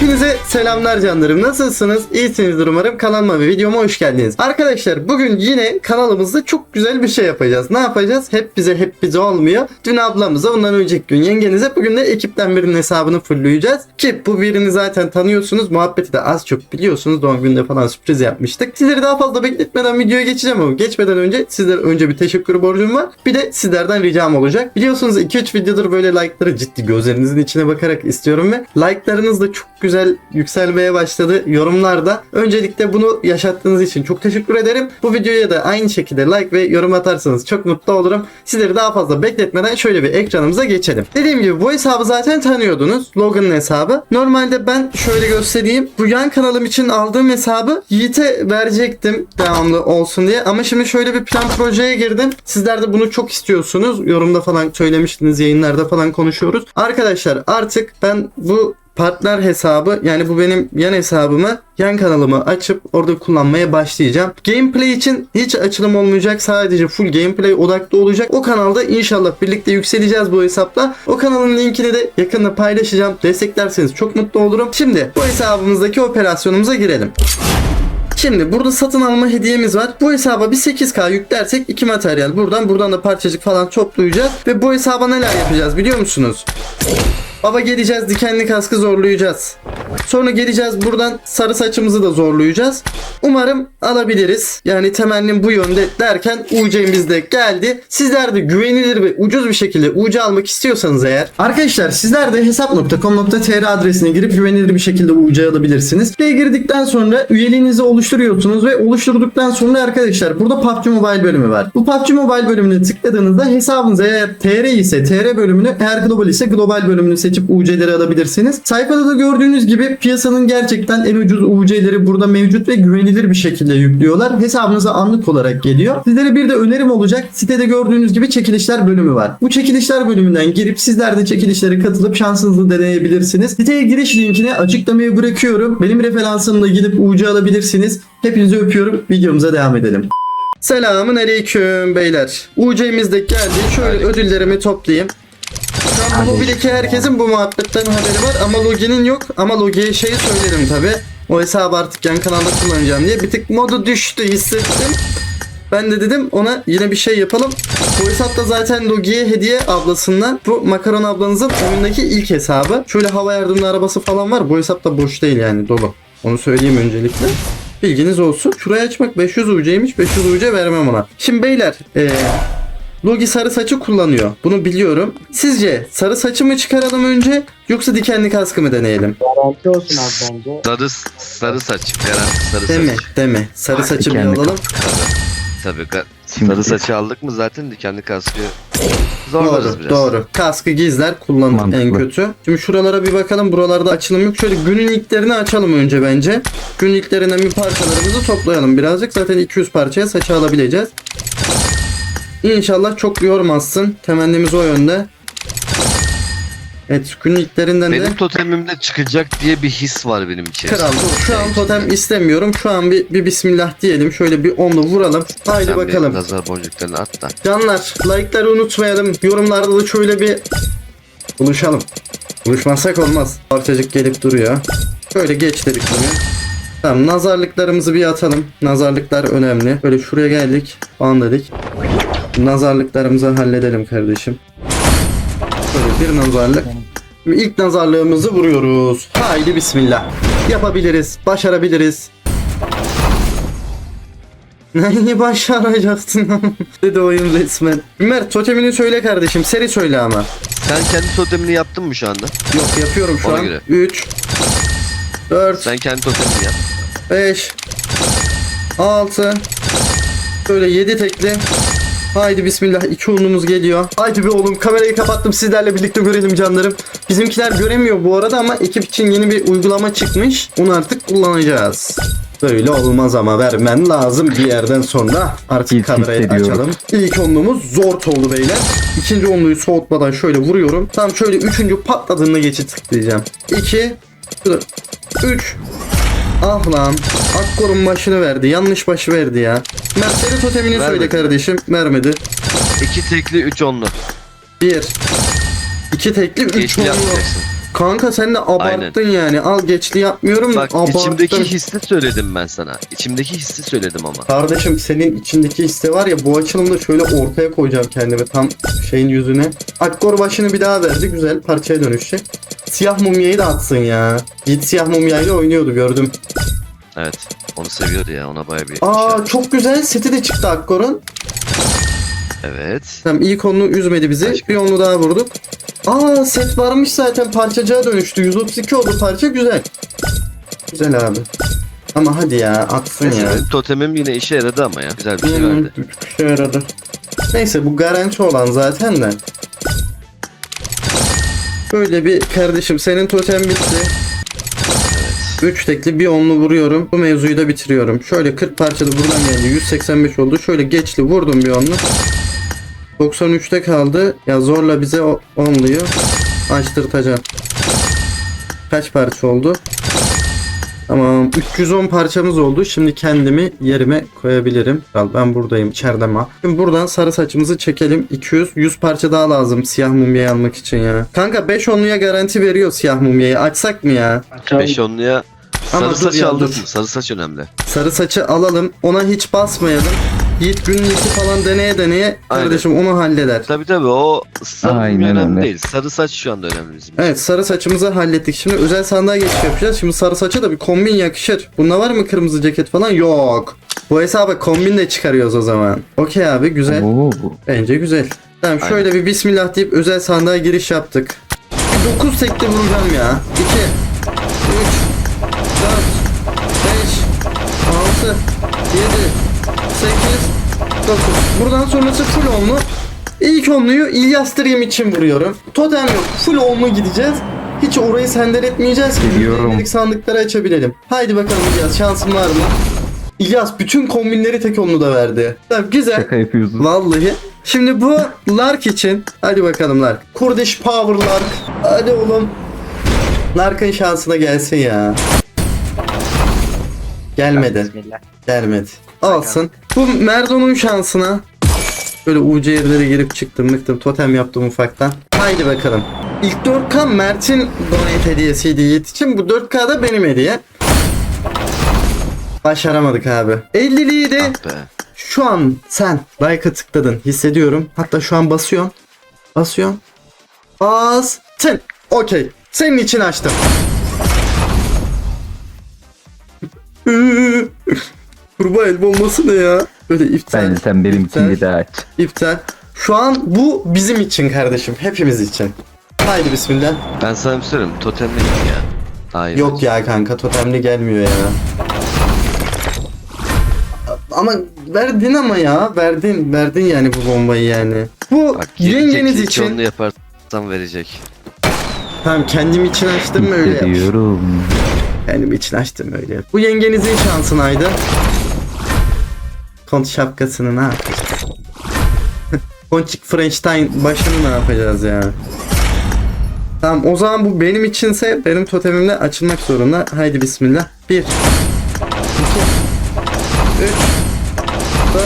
Hepinize selamlar canlarım. Nasılsınız? İyisinizdir umarım. Kanalıma ve videoma hoş geldiniz. Arkadaşlar bugün yine kanalımızda çok güzel bir şey yapacağız. Ne yapacağız? Hep bize hep bize olmuyor. Dün ablamıza ondan önceki gün yengenize bugün de ekipten birinin hesabını fullleyeceğiz. Ki bu birini zaten tanıyorsunuz. Muhabbeti de az çok biliyorsunuz. Doğum gününde falan sürpriz yapmıştık. Sizleri daha fazla bekletmeden videoya geçeceğim ama geçmeden önce sizlere önce bir teşekkür borcum var. Bir de sizlerden ricam olacak. Biliyorsunuz 2-3 videodur böyle like'ları ciddi gözlerinizin içine bakarak istiyorum ve like'larınız da çok güzel yükselmeye başladı yorumlarda. Öncelikle bunu yaşattığınız için çok teşekkür ederim. Bu videoya da aynı şekilde like ve yorum atarsanız çok mutlu olurum. Sizleri daha fazla bekletmeden şöyle bir ekranımıza geçelim. Dediğim gibi bu hesabı zaten tanıyordunuz. Logan'ın hesabı. Normalde ben şöyle göstereyim. Bu yan kanalım için aldığım hesabı Yiğit'e verecektim devamlı olsun diye. Ama şimdi şöyle bir plan projeye girdim. Sizler de bunu çok istiyorsunuz. Yorumda falan söylemiştiniz. Yayınlarda falan konuşuyoruz. Arkadaşlar artık ben bu partner hesabı yani bu benim yan hesabımı yan kanalımı açıp orada kullanmaya başlayacağım. Gameplay için hiç açılım olmayacak. Sadece full gameplay odaklı olacak. O kanalda inşallah birlikte yükseleceğiz bu hesapla. O kanalın linkini de yakında paylaşacağım. Desteklerseniz çok mutlu olurum. Şimdi bu hesabımızdaki operasyonumuza girelim. Şimdi burada satın alma hediyemiz var. Bu hesaba bir 8K yüklersek iki materyal buradan buradan da parçacık falan toplayacağız. Ve bu hesaba neler yapacağız biliyor musunuz? Baba geleceğiz dikenli kaskı zorlayacağız. Sonra geleceğiz buradan sarı saçımızı da zorlayacağız. Umarım alabiliriz. Yani temennim bu yönde derken UC'miz de geldi. Sizler de güvenilir ve ucuz bir şekilde UC almak istiyorsanız eğer. Arkadaşlar sizler de hesap.com.tr adresine girip güvenilir bir şekilde UC alabilirsiniz. Buraya girdikten sonra üyeliğinizi oluşturuyorsunuz ve oluşturduktan sonra arkadaşlar burada PUBG Mobile bölümü var. Bu PUBG Mobile bölümüne tıkladığınızda hesabınız eğer TR ise TR bölümünü eğer global ise global bölümünü seçip UC'leri alabilirsiniz. Sayfada da gördüğünüz gibi piyasanın gerçekten en ucuz UC'leri burada mevcut ve güvenilir bir şekilde yüklüyorlar. Hesabınıza anlık olarak geliyor. Sizlere bir de önerim olacak. Sitede gördüğünüz gibi çekilişler bölümü var. Bu çekilişler bölümünden girip sizler de çekilişlere katılıp şansınızı deneyebilirsiniz. Siteye giriş linkini açıklamaya bırakıyorum. Benim referansımla gidip UC alabilirsiniz. Hepinizi öpüyorum. Videomuza devam edelim. Selamun aleyküm beyler. UC'miz de geldi. Şöyle ödüllerimi toplayayım. Şu an herkesin bu muhabbetten haberi var ama Logi'nin yok. Ama Logi'ye şeyi söylerim tabi. O hesabı artık yan kanalda kullanacağım diye. Bir tık modu düştü hissettim. Ben de dedim ona yine bir şey yapalım. Bu hesapta zaten Logi'ye hediye ablasından. Bu Makaron ablanızın oyundaki ilk hesabı. Şöyle hava yardımlı arabası falan var. Bu hesapta boş değil yani dolu. Onu söyleyeyim öncelikle. Bilginiz olsun. Şurayı açmak 500 UC'ymiş. 500 UC vermem ona. Şimdi beyler eee Logi sarı saçı kullanıyor. Bunu biliyorum. Sizce sarı saçı mı çıkaralım önce yoksa dikenli kaskı mı deneyelim? Garanti olsun abi bence. Sarı sarı saç. Garanti sarı Deme, saç. deme. Sarı saçı bir dikenli alalım. Tabii. ga- sarı saçı aldık mı zaten dikenli kaskı Doğru, zorlarız biraz. doğru. Kaskı gizler, kullanın Mantıklı. en kötü. Şimdi şuralara bir bakalım. Buralarda açılım yok. Şöyle günün ilklerini açalım önce bence. Günün ilklerinden bir parçalarımızı toplayalım birazcık. Zaten 200 parçaya saçı alabileceğiz. İnşallah çok yormazsın. Temennimiz o yönde. Evet, günün ilklerinden de Benim totemimde çıkacak diye bir his var benim içerisinde. Kral. Şu an totem istemiyorum. Şu an bir, bir bismillah diyelim. Şöyle bir onlu vuralım. Haydi Sen bakalım. benim nazar boncuklarını at da. Canlar like'ları unutmayalım. Yorumlarda da şöyle bir buluşalım. Buluşmazsak olmaz. Parçacık gelip duruyor. Şöyle geç dedik bunu. Tamam nazarlıklarımızı bir atalım. Nazarlıklar önemli. Böyle şuraya geldik. Falan dedik. Nazarlıklarımızı halledelim kardeşim. Şöyle bir nazarlık. İlk nazarlığımızı vuruyoruz. Haydi bismillah. Yapabiliriz. Başarabiliriz. Neyi başaracaksın? dedi oyun resmen. Ömer totemini söyle kardeşim. Seri söyle ama. Sen kendi totemini yaptın mı şu anda? Yok yapıyorum şu Ona an. göre. 3 4 Sen kendi totemini yap. 5 6 Böyle 7 tekli Haydi bismillah iki unumuz geliyor. Haydi be oğlum kamerayı kapattım sizlerle birlikte görelim canlarım. Bizimkiler göremiyor bu arada ama ekip için yeni bir uygulama çıkmış. Onu artık kullanacağız. Böyle olmaz ama vermen lazım bir yerden sonra. Artık İlk kamerayı hissediyorum. açalım. İlk onluğumuz zor oldu beyler. İkinci onluğu soğutmadan şöyle vuruyorum. Tam şöyle üçüncü patladığında geçit tıklayacağım. 2 3 Ah lan. Akkor'un başını verdi. Yanlış başı verdi ya. Mert seri totemini söyle Vermedi. kardeşim. Vermedi. İki tekli üç onlu. 1 2 tekli 3 Yeşil onlu. yapacaksın. Kanka sen de abarttın yani. Al geçli yapmıyorum Bak abarttın. içimdeki hissi söyledim ben sana. İçimdeki hissi söyledim ama. Kardeşim senin içindeki hisse var ya bu açılımda şöyle ortaya koyacağım kendimi tam şeyin yüzüne. Akkor başını bir daha verdi güzel parçaya dönüşecek. Siyah mumyayı da atsın ya. Yiğit siyah mumyayla oynuyordu gördüm. Evet. Onu seviyordu ya. Ona baya bir Aa şey- çok güzel seti de çıktı Akkor'un. Evet. Tamam ilk onlu üzmedi bizi. Başka? Bir onlu daha vurduk. Aa set varmış zaten parçacığa dönüştü. 132 oldu parça güzel. Güzel abi. Ama hadi ya atsın ya. Totemim yine işe yaradı ama ya. Güzel bir şey verdi. işe yaradı. Neyse bu garanti olan zaten de. Böyle bir kardeşim senin totem bitti. 3 tekli bir onlu vuruyorum. Bu mevzuyu da bitiriyorum. Şöyle 40 parçalı buradan geldi. 185 oldu. Şöyle geçli vurdum bir onlu. 93'te kaldı. Ya zorla bize o onluyu açtırtacağım. Kaç parça oldu? Tamam 310 parçamız oldu. Şimdi kendimi yerime koyabilirim. Al ben buradayım içeride ma. Şimdi buradan sarı saçımızı çekelim. 200 100 parça daha lazım siyah mumyayı almak için ya. Kanka 5 onluya garanti veriyor siyah mumyayı. Açsak mı ya? Açalım. 5 onluya Ama sarı dur saç aldın mı? Sarı saç önemli. Sarı saçı alalım. Ona hiç basmayalım. Yiğit günlüğü falan deneye deneye Aynen. kardeşim onu halleder. Tabi tabi o sarı Aynen önemli öyle. değil. Sarı saç şu anda önemli bizim için. Evet sarı saçımızı hallettik. Şimdi özel sandığa geçiş yapacağız. Şimdi sarı saça da bir kombin yakışır. Bunda var mı kırmızı ceket falan? Yok. Bu hesaba kombin de çıkarıyoruz o zaman. Okey abi güzel. Oo. Bence güzel. Tamam Aynen. şöyle bir bismillah deyip özel sandığa giriş yaptık. Bir 9 tekli vuracağım ya. 2 3 4 5 6 7 8 9 Buradan sonrası full onlu. İlk onluyu İlyas Dream için vuruyorum. Totem yok. Full onlu gideceğiz. Hiç orayı sender etmeyeceğiz ki. Biliyorum. %50'lik sandıkları açabilelim. Haydi bakalım İlyas şansın var mı? İlyas bütün kombinleri tek onlu da verdi. Tamam güzel. Şaka yapıyorsun. Vallahi. Şimdi bu Lark için. Hadi bakalım Lark. Kurdish Power Lark. Hadi oğlum. Lark'ın şansına gelsin ya. Gelmedi. Bismillah. Gelmedi. Alsın. Bu Merdo'nun şansına. Böyle UC yerlere girip çıktım mıktım. Totem yaptım ufaktan. Haydi bakalım. İlk 4K Mert'in donate hediyesiydi Yiğit için. Bu 4K da benim hediye. Başaramadık abi. 50'liği de Ah şu an sen like'a tıkladın hissediyorum. Hatta şu an basıyorum. Basıyorum. Bastın. Okey. Senin için açtım. Kurbağa el bombası ne ya? Böyle iptal. Bence sen benim için bir daha aç. iptal. Şu an bu bizim için kardeşim. Hepimiz için. Haydi bismillah. Ben sana bir şey söyleyeyim. Totem neydi ya? Hayır. Yok ya kanka totemli gelmiyor ya. Ama verdin ama ya. Verdin. Verdin yani bu bombayı yani. Bu Bak yengeniz için. onu yaparsan verecek. Tamam kendim için açtım mı öyle yap. Hissediyorum. Kendim için açtım öyle yap. Bu yengenizin şansınaydı. Kont şapkasını ne yapacağız? Ponçik Frenstein başını ne yapacağız ya? Tamam o zaman bu benim içinse benim totemimle açılmak zorunda. Haydi bismillah. 1 2 3 4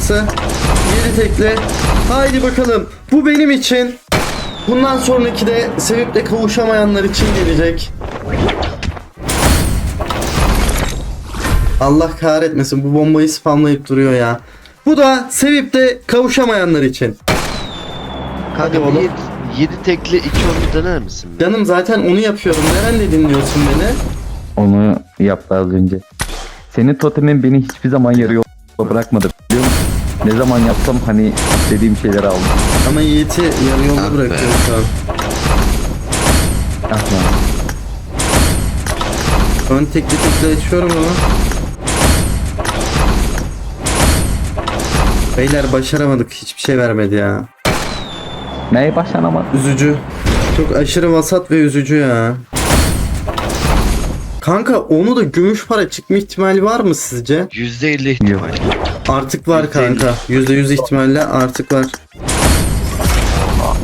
5 6 7 tekle. Haydi bakalım. Bu benim için. Bundan sonraki de sevip de kavuşamayanlar için gelecek. Allah kahretmesin bu bombayı spamlayıp duruyor ya. Bu da sevip de kavuşamayanlar için. Hadi oğlum. oğlum. 7 tekli 2 onu dener misin? be? Canım zaten onu yapıyorum. Nerede dinliyorsun beni? Onu yaptı az önce. Senin totemin beni hiçbir zaman yarı yolda bırakmadı biliyor musun? Ne zaman yapsam hani istediğim şeyleri aldım. Ama Yiğit'i yarı yolda Ah be. bırakıyorum şu an. Ah lan. Ön tekli tekli açıyorum ama. Beyler başaramadık. Hiçbir şey vermedi ya. Neye başaramadım? Üzücü. Çok aşırı vasat ve üzücü ya. Kanka onu da gümüş para çıkma ihtimali var mı sizce? %50 ihtimal. Artık var %50. kanka. %100 ihtimalle artık var.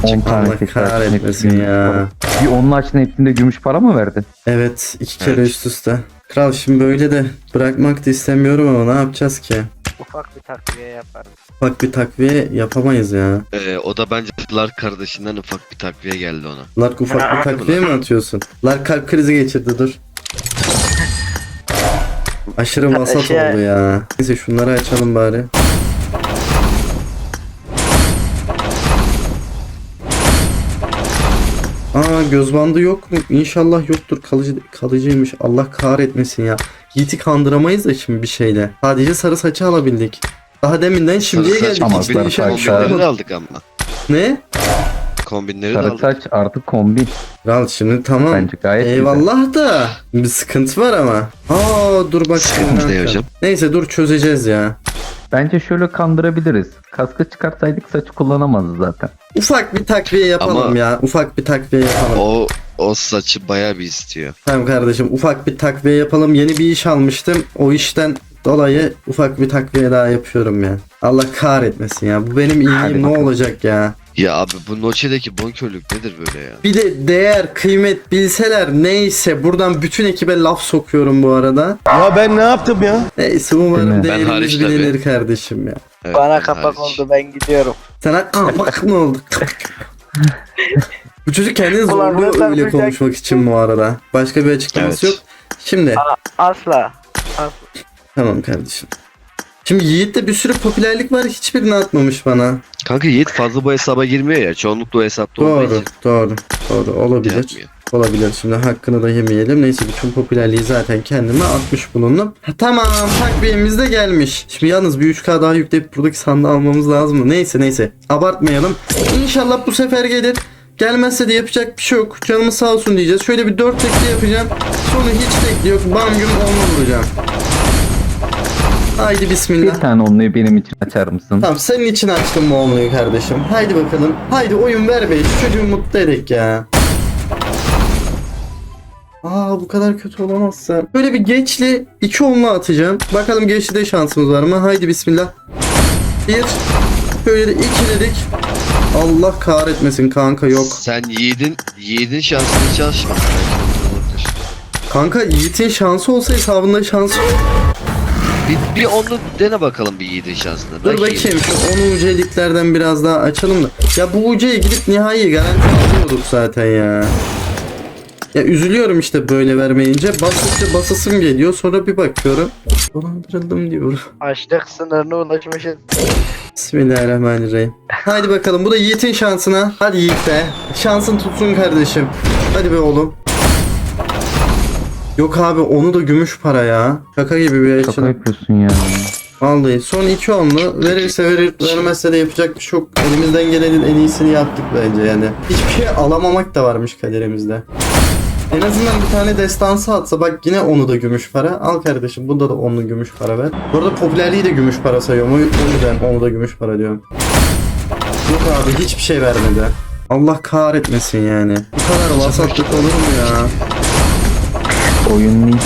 10 tane Allah kahretmesin ya. Bir onun açtığın hepsinde gümüş para mı verdin? Evet iki kere Evet. üst üste. Kral şimdi böyle de bırakmak da istemiyorum ama ne yapacağız ki? Ufak bir takviye yaparım. Bak bir takviye yapamayız ya. Ee, o da bence Lark kardeşinden ufak bir takviye geldi ona. Lark ufak bir takviye mi atıyorsun? Lark kalp krizi geçirdi dur. Aşırı vasat Şey- oldu ya. Neyse şunları açalım bari. Aa göz bandı yok mu? İnşallah yoktur. Kalıcı kalıcıymış. Allah kahretmesin ya. Yiğit'i kandıramayız da şimdi bir şeyle. Sadece sarı saçı alabildik. Daha deminden şimdiye Sarı saç geldik. ama Hiç sarı değişen bir şey Kombinleri de olmadı. aldık ama. Ne? Kombinleri de Sarı aldık. saç artı kombi. Kral şimdi tamam. Bence gayet güzel. Eyvallah da bir sıkıntı var ama. Aa dur bak. Sıkıntı hocam? Neyse dur çözeceğiz ya. Bence şöyle kandırabiliriz. Kaskı çıkartsaydık saçı kullanamazdı zaten. Ufak bir takviye yapalım Ama- ya. Ufak bir takviye yapalım. O o saçı bayağı bir istiyor. Tamam kardeşim ufak bir takviye yapalım. Yeni bir iş almıştım. O işten dolayı ufak bir takviye daha yapıyorum ya. Allah kahretmesin ya. Bu benim Hadi iyiliğim ne bakalım. olacak ya. Ya abi bu Noche'deki bonkörlük nedir böyle ya? Bir de değer, kıymet bilseler neyse buradan bütün ekibe laf sokuyorum bu arada. Ya ben ne yaptım ya? Neyse umarım? Ben hariç değerimiz tabii. bilinir kardeşim ya. Evet, Bana ben kapak hariç. oldu ben gidiyorum. Sana kapak mı oldu? bu çocuk kendini Ulan zorluyor öyle takmayacak- konuşmak için bu arada. Başka bir açıklaması Evet. yok. Şimdi Asla. tamam kardeşim. Şimdi Yiğit'te bir sürü popülerlik var hiçbirini atmamış bana. Kanka Yiğit fazla bu hesaba girmiyor ya. Çoğunlukla o hesapta olduğu Doğru, için doğru, doğru. Olabilir. yapmıyor. Olabilir. Şimdi hakkını da yemeyelim. Neyse bütün popülerliği zaten kendime atmış bulundum. Ha, tamam takviyemiz de gelmiş. Şimdi yalnız bir 3K daha yükleyip buradaki sandığı almamız lazım mı? Neyse neyse. Abartmayalım. İnşallah bu sefer gelir. Gelmezse de yapacak bir şey yok. Canımız sağ olsun diyeceğiz. Şöyle bir 4 tekli yapacağım. Sonra hiç tekli yok. Bam güm onu vuracağım. Haydi Bir bismillah. tane onluyu benim için açar mısın? Tamam senin için açtım bu onluyu kardeşim. Haydi bakalım. Haydi oyun ver be. Şu çocuğu mutlu edek ya. Aa bu kadar kötü olamazsa. Böyle bir geçli iki onlu atacağım. Bakalım geçli de şansımız var mı? Haydi bismillah. Bir. Şöyle de iki dedik. Allah kahretmesin kanka yok. Sen Yiğit'in Yiğit'in şansını olabilir. Kanka Yiğit'in şansı olsa hesabında şansı Bir, bir onu dene bakalım bir Yiğit'in şansını. Dur Belki bakayım şu 10 UC'liklerden biraz daha açalım da. Ya bu UC'ye gidip nihai garanti alıyorduk zaten ya. Ya üzülüyorum işte böyle vermeyince. Bastıkça basasım geliyor. Sonra bir bakıyorum. Dolandırıldım diyor. Açlık sınırına ulaşmışız. Bismillahirrahmanirrahim. Haydi bakalım bu da Yiğit'in şansına. Hadi Yiğit be. Şansın tutsun kardeşim. Hadi be oğlum. Yok abi onu da gümüş para ya. Şaka gibi bir Şaka açılım. yapıyorsun ya. Vallahi son iki onlu verirse verir vermezse de yapacak bir şey yok. Elimizden gelenin en iyisini yaptık bence yani. Hiçbir şey alamamak da varmış kaderimizde. En azından bir tane destansı atsa bak yine onu da gümüş para. Al kardeşim bunda da onlu gümüş para ver. Bu arada popülerliği de gümüş para sayıyorum. O o yüzden onu da gümüş para diyorum. Yok abi hiçbir şey vermedi. Allah kahretmesin yani. Bu kadar vasatlık olur mu ya? Oyun değil.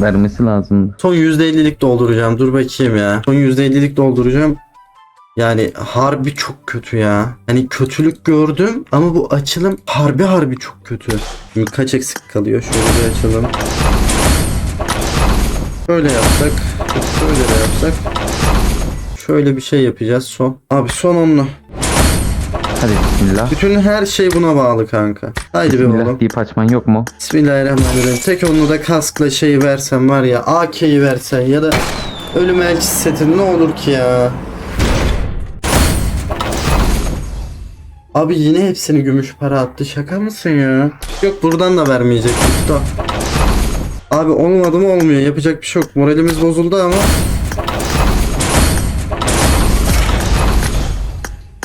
Vermesi lazımdı. Son %50'lik dolduracağım. Dur bakayım ya. Son %50'lik dolduracağım. Yani harbi çok kötü ya. Hani kötülük gördüm ama bu açılım harbi harbi çok kötü. Şimdi kaç eksik kalıyor? Şöyle bir açalım. Şöyle yapsak. Şöyle de yapsak. Şöyle bir şey yapacağız son. Abi son onlu. Hadi bismillah. Bütün her şey buna bağlı kanka. Haydi be oğlum. Bismillah deyip açman yok mu? Bismillahirrahmanirrahim. Tek onu da kaskla şeyi versen var ya AK'yi versen ya da ölüm elçisi setini ne olur ki ya. Abi yine hepsini gümüş para attı. Şaka mısın ya? Yok buradan da vermeyecek. Tuttu. Abi olmadı mı olmuyor. Yapacak bir şey yok. Moralimiz bozuldu ama.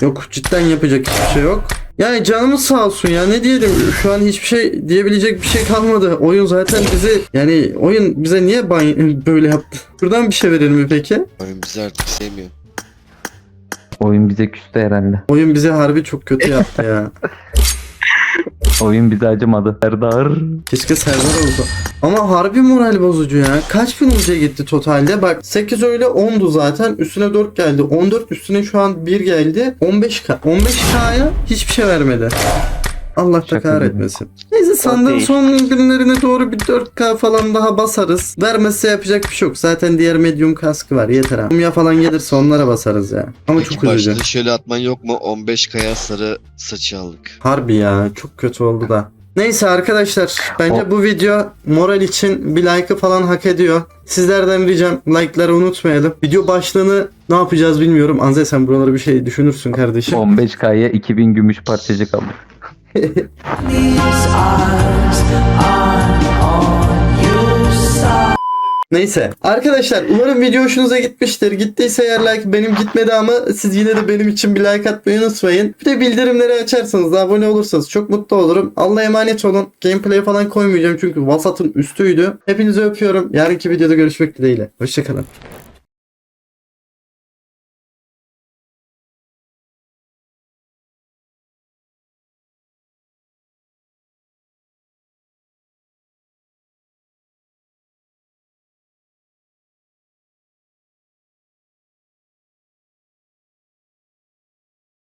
Yok cidden yapacak hiçbir şey yok. Yani canımız sağ olsun ya ne diyelim şu an hiçbir şey diyebilecek bir şey kalmadı. Oyun zaten bizi yani oyun bize niye böyle yaptı? Buradan bir şey verir mi peki? Oyun bizi artık sevmiyor. Oyun bize küstü herhalde. Oyun bizi harbi çok kötü yaptı ya. Oyun bize acımadı. Serdar. Keşke Serdar olsa. Ama harbi moral bozucu ya. Kaç bin ucuya gitti totalde? Bak 8 öyle 10'du zaten. Üstüne 4 geldi. 14 üstüne şu an 1 geldi. 15K. 15K'ya hiçbir şey vermedi. Allah da Şaka kahretmesin. Neyse sandığın değil. son günlerine doğru bir 4K falan daha basarız. Vermezse yapacak bir şey yok. Zaten diğer medium kaskı var yeter ha. Mumya falan gelirse onlara basarız ya. Ama Peki çok üzücü. başlığı şöyle atman yok mu? 15 kaya sarı saçı aldık. Harbi ya çok kötü oldu da. Neyse arkadaşlar bence O- bu video moral için bir like'ı falan hak ediyor. Sizlerden ricam like'ları unutmayalım. Video başlığını ne yapacağız bilmiyorum. Anze sen buraları bir şey düşünürsün kardeşim. 15K'ya 2000 gümüş parçacık aldım. Neyse arkadaşlar umarım video hoşunuza gitmiştir. Gittiyse eğer like benim gitmedi ama siz yine de benim için bir like atmayı unutmayın. Bir de bildirimleri açarsanız abone olursanız çok mutlu olurum. Allah'a emanet olun. Gameplay falan koymayacağım çünkü vasatın üstüydü. Hepinizi öpüyorum. Yarınki videoda görüşmek dileğiyle. Hoşçakalın.